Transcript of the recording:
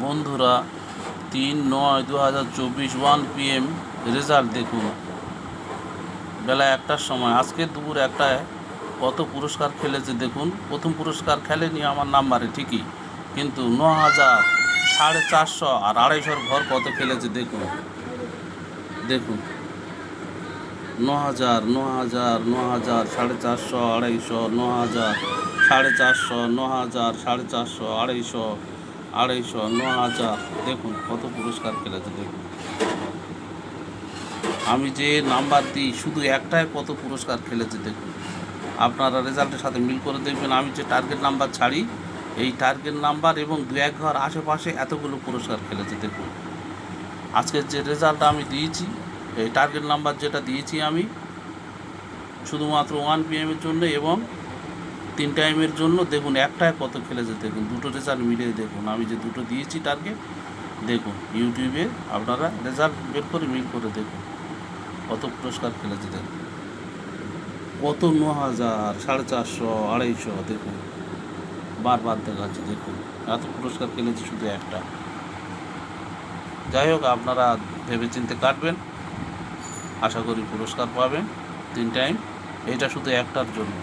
বন্ধুরা, তিন নয় দু হাজার চব্বিশ ওয়ান পিএম রেজাল্ট দেখুন। বেলা একটার সময়, আজকে দুপুর একটায় কত পুরস্কার খেলেছে দেখুন। প্রথম পুরস্কার খেলেনি আমার নাম্বারে, ঠিকই। কিন্তু ন হাজার সাড়ে চারশো আর আড়াইশোর ঘর কত খেলেছে দেখুন। দেখুন। ন হাজার ন হাজার ন হাজার সাড়ে চারশো, আড়াইশো ন হাজার সাড়ে চারশো ন হাজার সাড়ে চারশো, আড়াইশো আড়াইশো, ন হাজার। দেখুন, কত পুরস্কার খেলেছে দেখুন। আমি যে নাম্বার দিই, শুধু একটায় কত পুরস্কার খেলেছে, দেখুন। আপনারা রেজাল্টের সাথে মিল করে দেখবেন, আমি যে টার্গেট নাম্বার ছাড়ি, এই টার্গেট নাম্বার এবং দু এক ঘর আশেপাশে এতগুলো পুরস্কার খেলেছে, দেখুন। আজকের যে রেজাল্ট আমি দিয়েছি, এই টার্গেট নাম্বার যেটা দিয়েছি আমি, শুধুমাত্র ওয়ান পিএমের জন্য এবং তিন টাইমের জন্য দেখুন, একটায় কত খেলেছে দেখুন দুটো রেজাল্ট মিলিয়ে দেখুন। আমি যে দুটো দিয়েছি টার্গেট দেখুন ইউটিউবে আপনারা রেজাল্ট বের করে মিল করে দেখুন, কত পুরস্কার খেলেছে দেখুন। কত ন হাজার সাড়ে চারশো, আড়াইশো, দেখুন। বারবার দেখাচ্ছে, দেখুন, এত পুরস্কার খেলেছে শুধু একটা। যাই হোক, আপনারা ভেবেচিন্তে কাটবেন, আশা করি পুরস্কার পাবেন তিন টাইম এটা শুধু একটার জন্য।